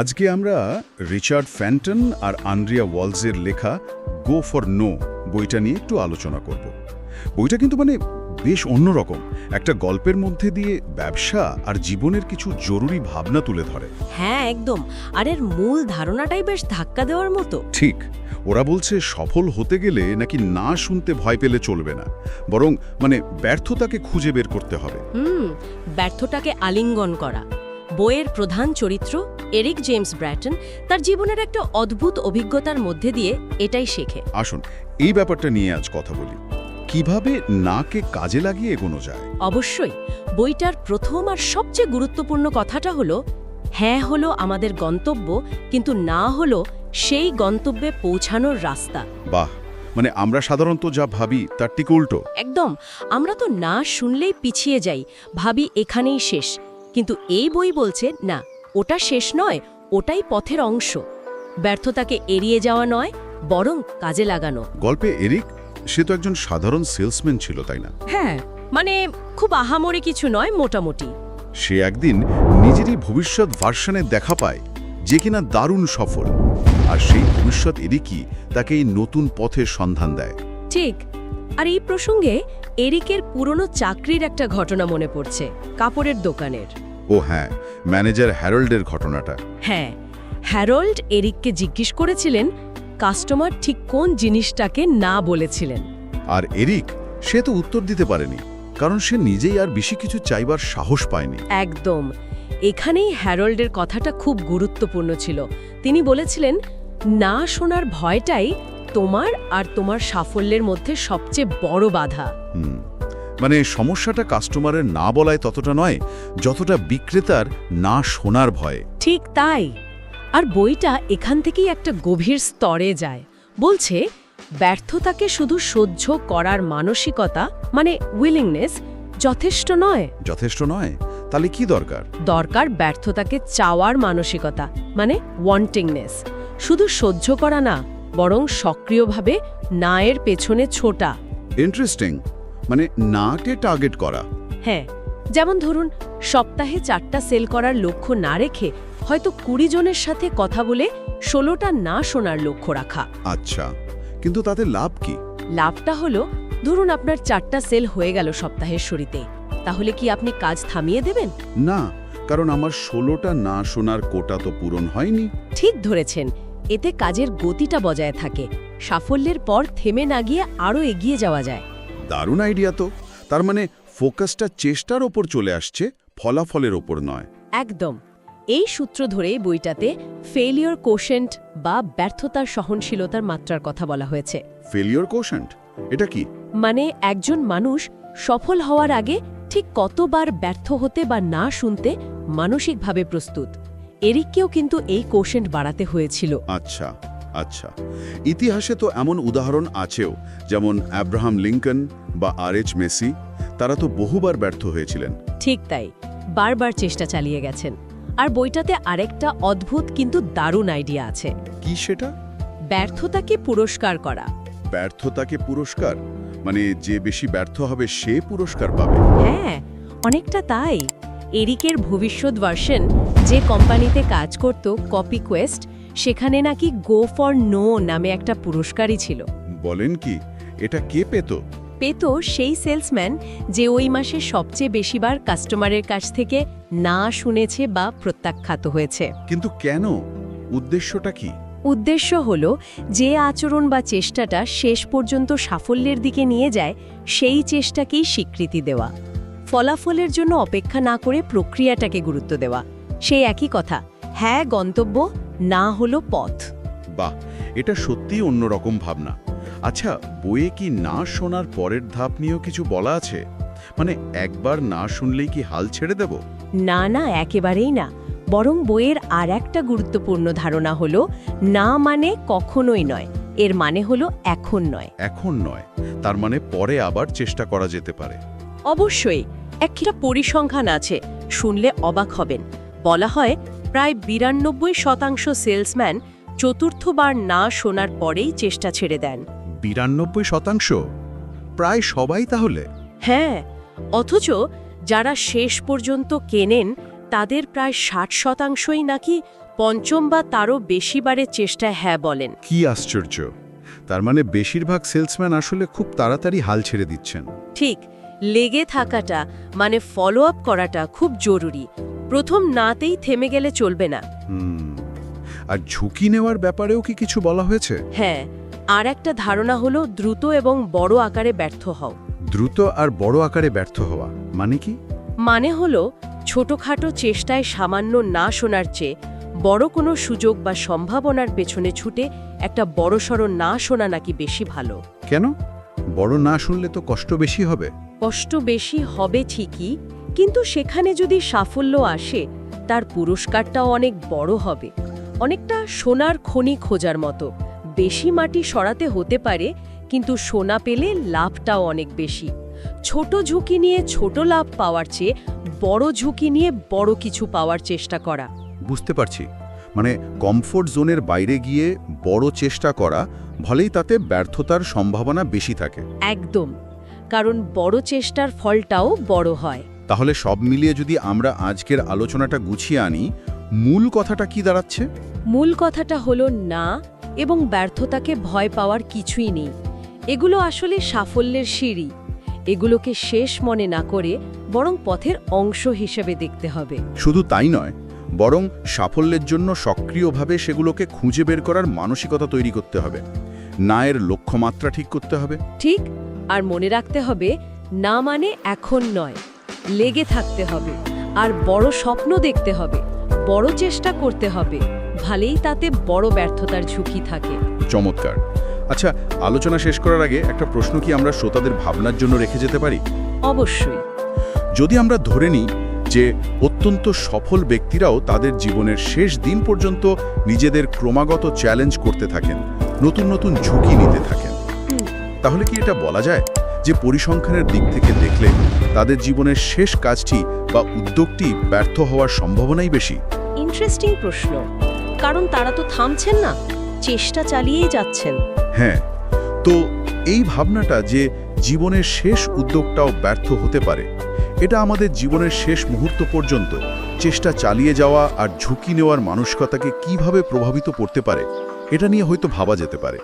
আজকে আমরা রিচার্ড ফ্যান্টন আর আন্দ্রিয়া ওয়ালসের লেখা গো ফর নো বইটা নিয়ে একটু আলোচনা করব। বইটা কিন্তু মানে বেশ অন্যরকম। একটা গল্পের মধ্যে দিয়ে ব্যবসা আর জীবনের কিছু জরুরি ভাবনা তুলে ধরে। হ্যাঁ একদম। আর এর মূল ধারণাটাই বেশ ধাক্কা দেওয়ার মতো। ঠিক। ওরা বলছে সফল হতে গেলে নাকি না শুনতে ভয় পেলে চলবে না। বরং মানে ব্যর্থতাকে খুঁজে বের করতে হবে। হুম ব্যর্থটাকে আলিঙ্গন করা। বইয়ের প্রধান চরিত্র এরিক জেমস ব্র্যাটন তার জীবনের একটা অদ্ভুত অভিজ্ঞতার মধ্যে দিয়ে এটাই শেখে। আসুন এই ব্যাপারটা নিয়ে আজ কথা বলি। কীভাবে নাকে কাজে লাগিয়ে এগোনো যায়? অবশ্যই বইটার প্রথম আর সবচেয়ে গুরুত্বপূর্ণ কথাটা হলো হ্যাঁ হলো আমাদের গন্তব্য কিন্তু না হলো সেই গন্তব্যে পৌঁছানোর রাস্তা। বাহ মানে আমরা সাধারণত যা ভাবি তার ঠিক উল্টো। একদম আমরা তো না শুনলেই পিছিয়ে যাই ভাবি এখানেই শেষ কিন্তু এই বই বলছে না ওটা শেষ নয় ওটাই পথের অংশ। ব্যর্থতাকে এড়িয়ে যাওয়া নয় বরং কাজে লাগানো। গল্পে এরিক সে তো একজন সাধারণ সেলসম্যান ছিল তাই না? হ্যাঁ মানে খুব আহামরি কিছু নয় মোটামুটি। সে একদিন নিজেরই ভবিষ্যৎ ভার্সনে দেখা পায় যে কিনা দারুণ সফল। আর সেই ভবিষ্যৎ এরিকই তাকে এই নতুন পথের সন্ধান দেয়। ঠিক। আর এই প্রসঙ্গে এরিকের পুরনো চাকরির একটা ঘটনা মনে পড়ছে কাপড়ের দোকানের। ও হ্যাঁ ম্যানেজার হ্যারল্ডের ঘটনাটা। হ্যাঁ হ্যারল্ড এরিককে জিজ্ঞেস করেছিলেন কাস্টমার ঠিক কোন জিনিসটাকে না বলেছিলেন? আর এরিক সে তো উত্তর দিতে পারেনি কারণ সে নিজেই আর বেশি কিছু চাইবার সাহস পায়নি। একদম। এখানেই হ্যারল্ডের কথাটা খুব গুরুত্বপূর্ণ ছিল। তিনি বলেছিলেন না শোনার ভয়টাই তোমার আর তোমার সাফল্যের মধ্যে সবচেয়ে বড় বাধা। হুম। মানে সমস্যাটা কাস্টমারের না বলায় ততটা নয় যতটা বিক্রেতার না শোনার ভয়ে। ঠিক তাই। আর বইটা এখান থেকেই একটা গভীর স্তরে যায়। বলছে ব্যর্থতাকে শুধু সহ্য করার মানসিকতা মানে উইলিংনেস যথেষ্ট নয়। যথেষ্ট নয়? তাহলে কি দরকার? দরকার ব্যর্থতাকে চাওয়ার মানসিকতা মানে ওয়ান্টিংনেস শুধু সহ্য করা না বরং সক্রিয়ভাবে নায়ের পেছনে ছোটা। ইন্টারেস্টিং মানে নাকে টার্গেট করা। হ্যাঁ যেমন ধরুন সপ্তাহে চারটা সেল করার লক্ষ্য না রেখে হয়তো কুড়ি জনের সাথে কথা বলে ষোলোটা না শোনার লক্ষ্য রাখা। আচ্ছা কিন্তু তাতে লাভ কি? লাভটা হলো ধরুন আপনার চারটা সেল হয়ে গেল সপ্তাহের শুরুতে তাহলে কি আপনি কাজ থামিয়ে দেবেন? না কারণ আমার ষোলোটা না শোনার কোটা তো পূরণ হয়নি। ঠিক ধরেছেন এতে কাজের গতিটা বজায় থাকে সাফল্যের পর থেমে না গিয়ে আরও এগিয়ে যাওয়া যায়। দারুণ আইডিয়া তো। তার মানে ফোকাসটা চেষ্টার ওপর চলে আসছে ফলাফলের ওপর নয়। একদম। এই সূত্র ধরে বইটাতে ফেলিওর কোশেন্ট বা ব্যর্থতার সহনশীলতার মাত্রার কথা বলা হয়েছে। ফেলিওর কোশেন্ট এটা কি? মানে একজন মানুষ সফল হওয়ার আগে ঠিক কতবার ব্যর্থ হতে বা না শুনতে মানসিকভাবে প্রস্তুত। এরিককেও কিন্তু এই কোশেন্ট বাড়াতে হয়েছিল। আচ্ছা। আচ্ছা ইতিহাসে তো এমন উদাহরণ আছেও যেমন অ্যাব্রাহাম লিঙ্কন বা আর এইচ মেসি তারা তো বহুবার ব্যর্থ হয়েছিলেন। ঠিক তাই বারবার চেষ্টা চালিয়ে গেছেন। আর বইটাতে আরেকটা অদ্ভুত কিন্তু দারুণ আইডিয়া আছে। কি সেটা? ব্যর্থতাকে পুরস্কার করা। ব্যর্থতাকে পুরস্কার? মানে যে বেশি ব্যর্থ হবে সে পুরস্কার পাবে। হ্যাঁ অনেকটা তাই। এরিকের ভবিষ্যৎ ভার্সন যে কোম্পানিতে কাজ করত কপি কোয়েস্ট সেখানে নাকি গো ফর নো নামে একটা পুরস্কারই ছিল। বলেন কি এটা কে পেত? পেত সেই সেলসম্যান যে ওই মাসে সবচেয়ে বেশিবার কাস্টমারের কাছ থেকে না শুনেছে বা প্রত্যাখ্যাত হয়েছে। কিন্তু কেন? উদ্দেশ্যটা কি? উদ্দেশ্য হল যে আচরণ বা চেষ্টাটা শেষ পর্যন্ত সাফল্যের দিকে নিয়ে যায় সেই চেষ্টাকেই স্বীকৃতি দেওয়া। ফলাফলের জন্য অপেক্ষা না করে প্রক্রিয়াটাকে গুরুত্ব দেওয়া। সেই একই কথা হ্যাঁ গন্তব্য না হলো পথ। বাহ এটা সত্যিই অন্যরকম ভাবনা। আচ্ছা বইয়ে কি না শোনার পরের ধাপ নিয়েও কিছু বলা আছে? মানে একবার না শুনলেই কি হাল ছেড়ে দেব? না না একেবারেই না। বরং বইয়ের আর একটা গুরুত্বপূর্ণ ধারণা হলো না মানে কখনোই নয় এর মানে হলো এখন নয়। এখন নয় তার মানে পরে আবার চেষ্টা করা যেতে পারে। অবশ্যই একটা পরিসংখ্যান আছে শুনলে অবাক হবেন। বলা হয় প্রায় বিরানব্বই শতাংশ সেলসম্যান চতুর্থবার না শোনার পরেই চেষ্টা ছেড়ে দেন। বিরানব্বই শতাংশ? প্রায় সবাই তাহলে? হ্যাঁ অথচ যারা শেষ পর্যন্ত কেনেন তাদের প্রায় ষাট শতাংশই নাকি পঞ্চম বা তারও বেশিবারের চেষ্টায় হ্যাঁ বলেন। কি আশ্চর্য! তার মানে বেশিরভাগ সেলসম্যান আসলে খুব তাড়াতাড়ি হাল ছেড়ে দিচ্ছেন। ঠিক লেগে থাকাটা মানে ফলো আপ করাটা খুব জরুরি। প্রথম নাতেই থেমে গেলে চলবে না। আর ঝুঁকি নেওয়ার ব্যাপারেও কি কিছু বলা হয়েছে? হ্যাঁ আর একটা ধারণা হলো দ্রুত এবং বড় আকারে ব্যর্থ হও। দ্রুত আর বড় আকারে ব্যর্থ হওয়া মানে কি? মানে হলো ছোটখাটো চেষ্টায় সামান্য না শোনার চেয়ে বড় কোনো সুযোগ বা সম্ভাবনার পেছনে ছুটে একটা বড়সড় না শোনা নাকি বেশি ভালো? কেন? বড় না শুনলে তো কষ্ট বেশি হবে। কষ্ট বেশি হবে ঠিকই কিন্তু সেখানে যদি সাফল্য আসে তার পুরস্কারটাও অনেক বড় হবে। অনেকটা সোনার খনি খোঁজার মতো। বেশি মাটি সরাতে হতে পারে কিন্তু সোনা পেলে লাভটাও অনেক বেশি। ছোট ঝুঁকি নিয়ে ছোট লাভ পাওয়ার চেয়ে বড় ঝুঁকি নিয়ে বড় কিছু পাওয়ার চেষ্টা করা। বুঝতে পারছি। মানে কমফোর্ট জোনের বাইরে গিয়ে বড় চেষ্টা করা ভলেই তাতে ব্যর্থতার সম্ভাবনা বেশি থাকে। একদম। কারণ বড় চেষ্টার ফলটাও বড় হয়। তাহলে সব মিলিয়ে যদি আমরা আজকের আলোচনাটা গুছিয়ে আনি মূল কথাটা কি দাঁড়াচ্ছে? মূল কথাটা হলো না এবং ব্যর্থতাকে ভয় পাওয়ার কিছুই নেই। এগুলো আসলে সাফল্যের সিঁড়ি। এগুলোকে শেষ মনে না করে বরং পথের অংশ হিসেবে দেখতে হবে। শুধু তাই নয় বরং সাফল্যের জন্য সক্রিয়ভাবে সেগুলোকে খুঁজে বের করার মানসিকতা তৈরি করতে হবে। না এর লক্ষ্যমাত্রা ঠিক করতে হবে। ঠিক আর মনে রাখতে হবে না মানে এখন নয়। লেগে থাকতে হবে আর বড় স্বপ্ন দেখতে হবে বড় চেষ্টা করতে হবে ভালেই তাতে বড় ব্যর্থতার ঝুঁকি থাকে। চমৎকার। আচ্ছা আলোচনা শেষ করার আগে একটা প্রশ্ন কি আমরা শ্রোতাদের ভাবনার জন্য রেখে যেতে পারি? অবশ্যই। যদি আমরা ধরে নিই যে অত্যন্ত সফল ব্যক্তিরাও তাদের জীবনের শেষ দিন পর্যন্ত নিজেদের ক্রমাগত চ্যালেঞ্জ করতে থাকেন নতুন নতুন ঝুঁকি নিতে থাকেন। তাহলে কি এটা বলা যায় যে পরিসংখ্যানের দিক থেকে দেখলে তাদের জীবনের শেষ কাজটি বা উদ্যোগটি ব্যর্থ হওয়ার সম্ভাবনাই বেশি? ইন্টারেস্টিং প্রশ্ন। কারণ তারা তো থামছেন না চেষ্টা চালিয়েই যাচ্ছেন। হ্যাঁ তো এই ভাবনাটা যে জীবনের শেষ উদ্যোগটাও ব্যর্থ হতে পারে এটা আমাদের জীবনের শেষ মুহূর্ত পর্যন্ত চেষ্টা চালিয়ে যাওয়া আর ঝুঁকি নেওয়ার মানসিকতাকে কীভাবে প্রভাবিত করতে পারে এটা নিয়ে হয়তো ভাবা যেতে পারে।